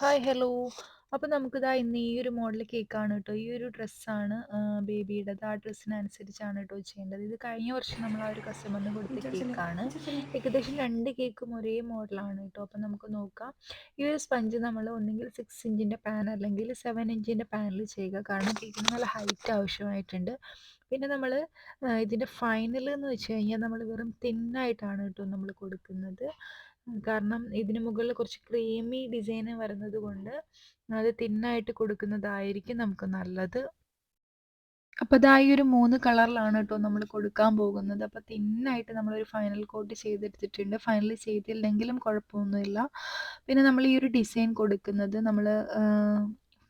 Hi hello അപ്പോൾ നമുക്കിതാ ഇന്ന് ഈ ഒരു മോഡൽ കേക്കാണ് കേട്ടോ ഈ ഒരു ഡ്രസ്സാണ് ബേബിയുടേത് ആ ഡ്രസ്സിനനുസരിച്ചാണ് കേട്ടോ ചെയ്യേണ്ടത്. ഇത് കഴിഞ്ഞ വർഷം നമ്മൾ ആ ഒരു കസ്റ്റമറിന് കൊടുത്ത കേക്കാണ് ഏകദേശം രണ്ട് കേക്കും ഒരേ മോഡലാണ് കേട്ടോ അപ്പോൾ നമുക്ക് നോക്കാം. ഈ ഒരു സ്പഞ്ച് നമ്മൾ ഒന്നെങ്കിൽ സിക്സ് ഇഞ്ചിന്റെ പാൻ അല്ലെങ്കിൽ സെവൻ ഇഞ്ചിന്റെ പാനിൽ ചെയ്യുക. കാരണം കേക്കിന് നല്ല ഹൈറ്റ് ആവശ്യമായിട്ടുണ്ട്. പിന്നെ നമ്മൾ ഇതിന്റെ ഫൈനൽ എന്ന് വെച്ച് കഴിഞ്ഞാൽ നമ്മൾ വെറും തിന്നായിട്ടാണ് കേട്ടോ നമ്മൾ കൊടുക്കുന്നത്. കാരണം ഇതിന് മുകളിൽ കുറച്ച് ക്രീമി ഡിസൈൻ വരുന്നത് കൊണ്ട് അത് തിന്നായിട്ട് കൊടുക്കുന്നതായിരിക്കും നമുക്ക് നല്ലത്. അപ്പം ഈ ഒരു മൂന്ന് കളറിലാണ് കേട്ടോ നമ്മൾ കൊടുക്കാൻ പോകുന്നത്. അപ്പോൾ തിന്നായിട്ട് നമ്മളൊരു ഫൈനൽ കോട്ട് ചെയ്തെടുത്തിട്ടുണ്ട്. ഫൈനൽ ചെയ്തില്ലെങ്കിലും കുഴപ്പമൊന്നുമില്ല. പിന്നെ നമ്മൾ ഈ ഒരു ഡിസൈൻ കൊടുക്കുന്നത് നമ്മൾ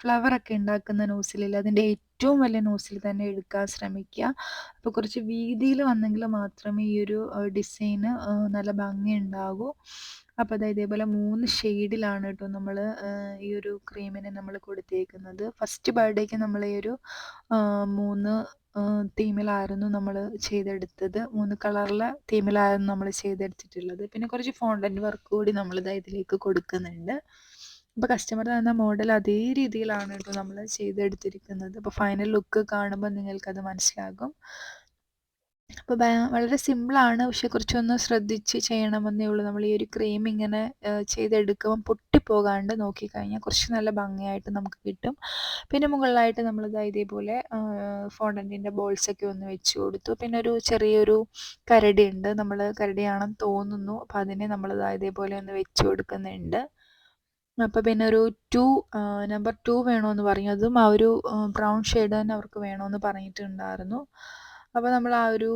ഫ്ലവർ ഒക്കെ ഉണ്ടാക്കുന്ന നോസിലില്ല അതിന്റെ ഏറ്റവും വലിയ നോസിൽ തന്നെ എടുക്കാൻ ശ്രമിക്കുക അപ്പോൾ കുറച്ച് വീതിയിൽ വന്നെങ്കിൽ മാത്രമേ ഈ ഒരു ഡിസൈന് നല്ല ഭംഗി ഉണ്ടാകൂ അപ്പോൾ അതായത് ഇതേപോലെ മൂന്ന് ഷെയ്ഡിലാണ് കേട്ടോ നമ്മൾ ഈ ഒരു ക്രീമിനെ നമ്മൾ കൊടുത്തേക്കുന്നത്. ഫസ്റ്റ് ബർത്ത്ഡേക്ക് നമ്മൾ ഈ ഒരു മൂന്ന് തീമിലായിരുന്നു നമ്മൾ ചെയ്തെടുത്തത്. മൂന്ന് കളറിലെ തീമിലായിരുന്നു നമ്മൾ ചെയ്തെടുത്തിട്ടുള്ളത്. പിന്നെ കുറച്ച് ഫോണ്ടന്റ് വർക്ക് കൂടി നമ്മൾ ഇതാ ഇതിലേക്ക് കൊടുക്കുന്നുണ്ട്. അപ്പോൾ കസ്റ്റമർ തന്ന മോഡൽ അതേ രീതിയിലാണ് കേട്ടോ നമ്മൾ ചെയ്തെടുത്തിരിക്കുന്നത്. അപ്പോൾ ഫൈനൽ ലുക്ക് കാണുമ്പോൾ നിങ്ങൾക്കത് മനസ്സിലാകും. അപ്പോൾ വളരെ സിമ്പിളാണ് പക്ഷെ കുറച്ചൊന്ന് ശ്രദ്ധിച്ച് ചെയ്യണമെന്നേ ഉള്ളൂ. നമ്മൾ ഈ ഒരു ക്രീം ഇങ്ങനെ ചെയ്തെടുക്കുമ്പോൾ പൊട്ടിപ്പോകാണ്ട് നോക്കിക്കഴിഞ്ഞാൽ കുറച്ച് നല്ല ഭംഗിയായിട്ട് നമുക്ക് കിട്ടും. പിന്നെ മുകളിലായിട്ട് നമ്മളിത് ഇതേപോലെ ഫോണ്ടന്റിന്റെ ബോൾസൊക്കെ ഒന്ന് വെച്ച് കൊടുത്തു. പിന്നെ ഒരു ചെറിയൊരു കരടി ഉണ്ട് നമ്മൾ കരടിയാണെന്ന് തോന്നുന്നു. അപ്പോൾ അതിനെ നമ്മളിത് ഇതേപോലെ ഒന്ന് വെച്ച് കൊടുക്കുന്നുണ്ട്. അപ്പോൾ പിന്നെ ഒരു ടു നമ്പർ ടു വേണമെന്ന് പറഞ്ഞു. അതും ആ ഒരു ബ്രൗൺ ഷെയ്ഡ് തന്നെ അവർക്ക് വേണമെന്ന് പറഞ്ഞിട്ടുണ്ടായിരുന്നു. അപ്പോൾ നമ്മൾ ആ ഒരു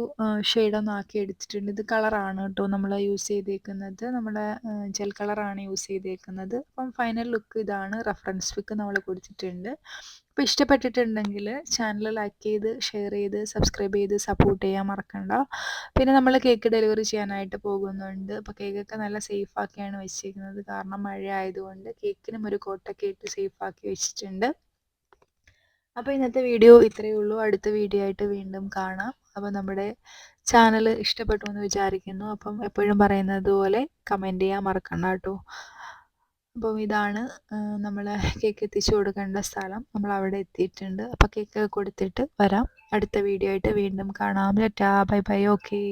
ഷെയ്ഡൊന്ന് ആക്കി എടുത്തിട്ടുണ്ട്. ഇത് കളറാണ് കേട്ടോ നമ്മൾ യൂസ് ചെയ്തേക്കുന്നത്. നമ്മുടെ ജെൽ കളറാണ് യൂസ് ചെയ്തേക്കുന്നത്. അപ്പം ഫൈനൽ ലുക്ക് ഇതാണ്. റെഫറൻസ് പിക്ക് നമ്മൾ കൊടുത്തിട്ടുണ്ട്. അപ്പോൾ ഇഷ്ടപ്പെട്ടിട്ടുണ്ടെങ്കിൽ ചാനൽ ലൈക്ക് ചെയ്ത് ഷെയർ ചെയ്ത് സബ്സ്ക്രൈബ് ചെയ്ത് സപ്പോർട്ട് ചെയ്യാൻ മറക്കണ്ട. പിന്നെ നമ്മൾ കേക്ക് ഡെലിവറി ചെയ്യാനായിട്ട് പോകുന്നുണ്ട്. അപ്പോൾ കേക്കൊക്കെ നല്ല സേഫ് ആക്കിയാണ് വെച്ചിരിക്കുന്നത് കാരണം മഴ ആയതുകൊണ്ട് കേക്കിനും ഒരു കോട്ടൊക്കെ ഇട്ട് സേഫ് ആക്കി വെച്ചിട്ടുണ്ട്. അപ്പോൾ ഇന്നത്തെ വീഡിയോ ഇത്രയേ ഉള്ളൂ. അടുത്ത വീഡിയോ ആയിട്ട് വീണ്ടും കാണാം. അപ്പോൾ നമ്മുടെ ചാനൽ ഇഷ്ടപ്പെട്ടു എന്ന് വിചാരിക്കുന്നു. അപ്പം എപ്പോഴും പറയുന്നത് പോലെ കമന്റ് ചെയ്യാൻ മറക്കണ്ട കേട്ടോ. അപ്പം ഇതാണ് നമ്മൾ കേക്ക് എത്തിച്ചു കൊടുക്കേണ്ട സ്ഥലം. നമ്മൾ അവിടെ എത്തിയിട്ടുണ്ട്. അപ്പോൾ കേക്ക് കൊടുത്തിട്ട് വരാം. അടുത്ത വീഡിയോ ആയിട്ട് വീണ്ടും കാണാം. ലെറ്റാ ബൈ ബൈ. ഓക്കേ.